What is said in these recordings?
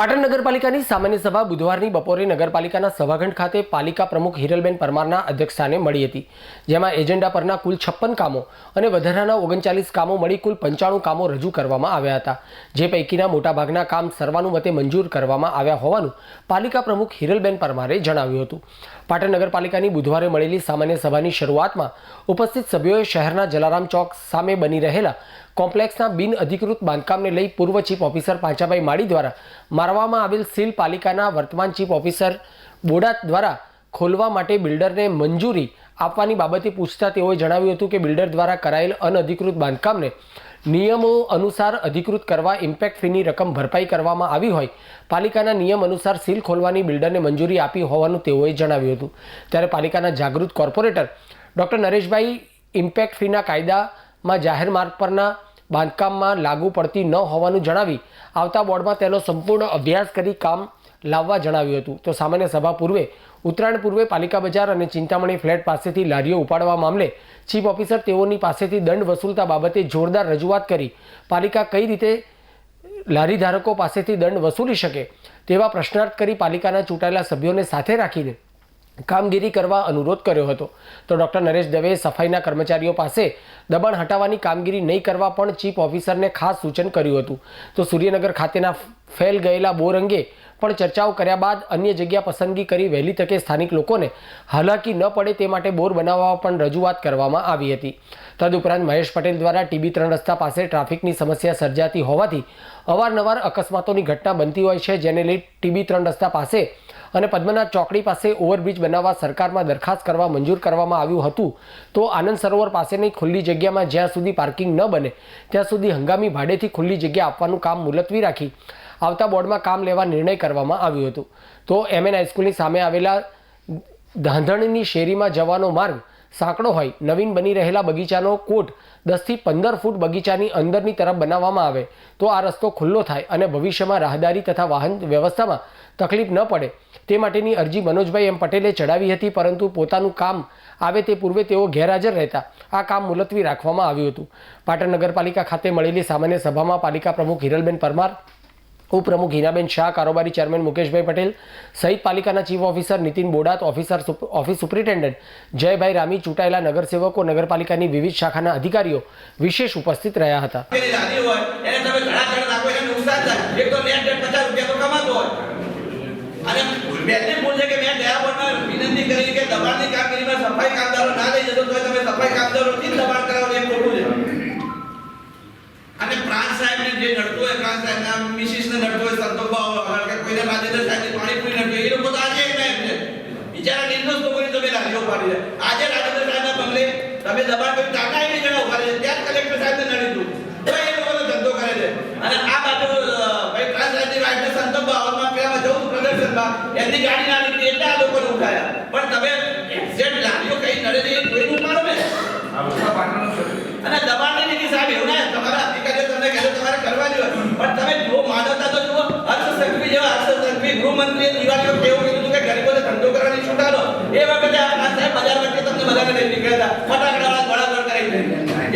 પાટણ નગરપાલિકાની સામાન્ય સભા બુધવારની બપોરે નગરપાલિકાના સભાખંડ ખાતે પાલિકા પ્રમુખ હિરલબેન પરમારના અધ્યક્ષસ્થાને મળી હતી, જેમાં એજન્ડા પરના કુલ છપ્પન કામો અને વધારાના ઓગણચાલીસ કામો મળી કુલ પંચાણું કામો રજૂ કરવામાં આવ્યા હતા, જે પૈકીના મોટાભાગના કામ સર્વાનુમતે મંજૂર કરવામાં આવ્યા હોવાનું પાલિકા પ્રમુખ હિરલબેન પરમારે જણાવ્યું હતું. પાટણ નગરપાલિકાની બુધવારે મળેલી સામાન્ય સભાની શરૂઆતમાં ઉપસ્થિત સભ્યોએ શહેરના જલારામ ચોક સામે બની રહેલા કોમ્પ્લેક્સના બિન અધિકૃત બાંધકામને લઈ પૂર્વ ચીફ ઓફિસર પાંચાભાઈ માળી દ્વારા મારવામાં આવેલ સીલ પાલિકાના વર્તમાન ચીફ ઓફિસર બોડા દ્વારા ખોલવા માટે બિલ્ડરને મંજૂરી આપવાની બાબતે પૂછતા તેઓએ જણાવ્યું હતું કે બિલ્ડર દ્વારા કરાયેલ અનઅધિકૃત બાંધકામને નિયમો અનુસાર અધિકૃત કરવા ઇમ્પેક્ટ ફીની રકમ ભરપાઈ કરવામાં આવી હોય, પાલિકાના નિયમ અનુસાર સીલ ખોલવાની બિલ્ડરને મંજૂરી આપી હોવાનું તેઓએ જણાવ્યું હતું. ત્યારે પાલિકાના જાગૃત કોર્પોરેટર ડૉક્ટર નરેશભાઈ ઇમ્પેક્ટ ફીના કાયદામાં જાહેર માર્ગ પરના બાંધકામમાં લાગુ પડતી ન હોવાનું જણાવી આવતા બોર્ડમાં તેનો સંપૂર્ણ અભ્યાસ કરી કામ લાવવા જણાવ્યું હતું. તો સામાન્ય સભા પૂર્વે, ઉત્તરાયણ પૂર્વે પાલિકા બજાર અને ચિંતામણી ફ્લેટ પાસેથી લારીઓ ઉપાડવા મામલે ચીફ ઓફિસર તેઓની પાસેથી દંડ વસૂલતા બાબતે જોરદાર રજૂઆત કરી. પાલિકા કઈ રીતે લારી ધારકો પાસેથી દંડ વસૂલી શકે તેવા પ્રશ્નાર્થ કરી પાલિકાના ચૂંટાયેલા સભ્યોને સાથે રાખીને કામગીરી કરવા અનુરોધ કર્યો હતો. તો ડૉક્ટર નરેશ દવેએ સફાઈના કર્મચારીઓ પાસે દબાણ હટાવવાની કામગીરી નહીં કરવા પણ ચીફ ઓફિસરને ખાસ સૂચન કર્યું હતું. તો સૂર્યનગર ખાતેના ફેલ ગયેલા બોર અંગે પણ ચર્ચાઓ કર્યા બાદ અન્ય જગ્યા પસંદગી કરી વહેલી તકે સ્થાનિક લોકોને હાલાકી ન પડે તે માટે બોર બનાવવા પણ રજૂઆત કરવામાં આવી હતી. તદુપરાંત મહેશ પટેલ દ્વારા ટીબી ત્રણ રસ્તા પાસે ટ્રાફિકની સમસ્યા સર્જાતી હોવાથી અવારનવાર અકસ્માતોની ઘટના બનતી હોય છે, જેને લઈ ટીબી ત્રણ રસ્તા પાસે અને પદ્મનાથ ચોકડી પાસે ઓવરબ્રિજ બનાવવા સરકારમાં દરખાસ્ત કરવા મંજૂર કરવામાં આવ્યું હતું. તો આનંદ સરોવર પાસેની ખુલ્લી જગ્યામાં જ્યાં સુધી પાર્કિંગ ન બને, ત્યાં સુધી હંગામી ભાડેથી ખુલ્લી જગ્યા આપવાનું કામ મુલતવી રાખી આવતા બોર્ડમાં કામ લેવા નિર્ણય કરવામાં આવ્યો હતો. તો એમએન હાઈસ્કૂલની સામે આવેલા ધાંધણની શેરીમાં જવાનો માર્ગ સાંકડો હોય, નવીન બની રહેલા બગીચાનો કોટ દસથી પંદર ફૂટ બગીચાની અંદરની તરફ બનાવવામાં આવે, તો આ રસ્તો ખુલ્લો થાય અને ભવિષ્યમાં રાહદારી તથા વાહન વ્યવસ્થામાં તકલીફ ન પડે, તે માટેની અરજી મનોજભાઈ એમ પટેલે ચડાવી હતી, પરંતુ પોતાનું કામ આવે તે પૂર્વે તેઓ ગેરહાજર રહેતા. આ કામ મુલતવી રાખવામાં આવ્યું હતું. પાટણ નગરપાલિકા ખાતે મળેલી સામાન્ય સભામાં પાલિકા પ્રમુખ હિરલબેન પરમાર ઉપપ્રમુખ હિનાબેન શાહ, કારોબારી ચેરમેન મુકેશભાઈ પટેલ સહિત પાલિકાના chief officer Nitin Bodat, officer office superintendent Jaybhai Rami ચૂંટાયેલા નગરસેવકો, નગરપાલિકાની વિવિધ શાખાના અધિકારીઓ વિશેષ ઉપસ્થિત રહ્યા હતા. અને પ્રાંત સાહેબને જે નડતું હોય પ્રાંત સાહેબના મિસિસને નડતું હોય સંતોષભાવ વગર કે કોઈને રાજેન્દ્ર સાહેબની પાણીપુરી નડતી હોય એ લોકો તો આજે એક એમ છે બિચારા નિર્દોષ લોકોની તમે લારીઓ પાડી છે આજે રાજેન્દ્ર સાહેબના બંગલે તમે દબાણ કરી ટાટા એની જણા ઊભા છે ત્યાં કલેક્ટર સાહેબને નડી હતું તો એ લોકોનો ધંધો કરે છે અને આ બાજુ અ, ભાઈ પ્રાંત સાહેબની વાઈફને સંતોષભાવ હાલમાં પેલામાં જવું હતું પ્રદર્શનમાં એમની ગાડી ના નીકળી એટલે આ લોકોને ઉઠાયા પણ તમે એક્ઝેક્ટ લારીઓ કઈ નડે છે એ જોઈને ઉપાડો ને અને દબાણની નીતિ સાહેબ એવું ના તમારા અધિકારીઓ તમને કહે છે તમારે કરવા જોઈએ પણ તમે જુઓ માનવતા તો જુઓ હર્ષ સંઘવી જેવા હર્ષ ગૃહમંત્રીએ દિવાળીઓ કેવું કીધું કે ગરીબોને ધંધો કરવાની છૂટ આપો એ વખતે આપણા સાહેબ બજાર વચ્ચે તમને બધાને લઈ નીકળ્યા હતા. ફટાકડાવાળા ગોળાગોળ કરાવી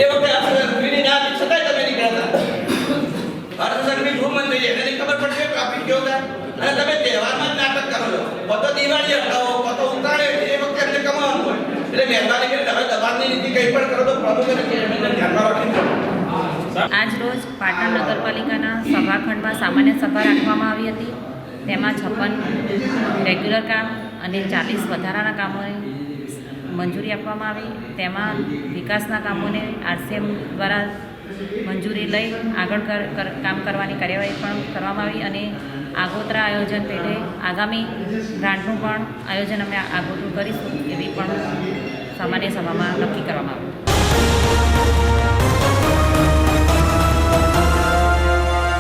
એ વખતે આપણે સંઘવીની ના આપી છતાંય તમે નીકળ્યા હતા. સંઘવી ગૃહમંત્રી એને ખબર પડશે ટ્રાફિક કેવો થાય અને તમે તહેવારમાં જ નાટક કરો છો. કતો દિવાળી હટાવો કતો ઉતાળે, એ વખતે એમને કમાવાનું હોય. એટલે મહેરબાની કરીને તમે દબાણની નીતિ કંઈ પણ કરો તો પ્રમુખ અને ચેરમેનને ધ્યાનમાં રાખીને આજ રોજ પાટણ નગરપાલિકાના સભાખંડમાં સામાન્ય સભા રાખવામાં આવી હતી. તેમાં છપ્પન રેગ્યુલર કામ અને ચાલીસ વધારાના કામોને મંજૂરી આપવામાં આવી. તેમાં વિકાસના કામોને આરસીએમ દ્વારા મંજૂરી લઈ આગળ કામ કરવાની કાર્યવાહી પણ કરવામાં આવી અને આગોતરા આયોજન પેટે આગામી ગ્રાન્ટનું પણ આયોજન અમે આગોતરું કરીશું એવી પણ સામાન્ય સભામાં નક્કી કરવામાં આવ્યું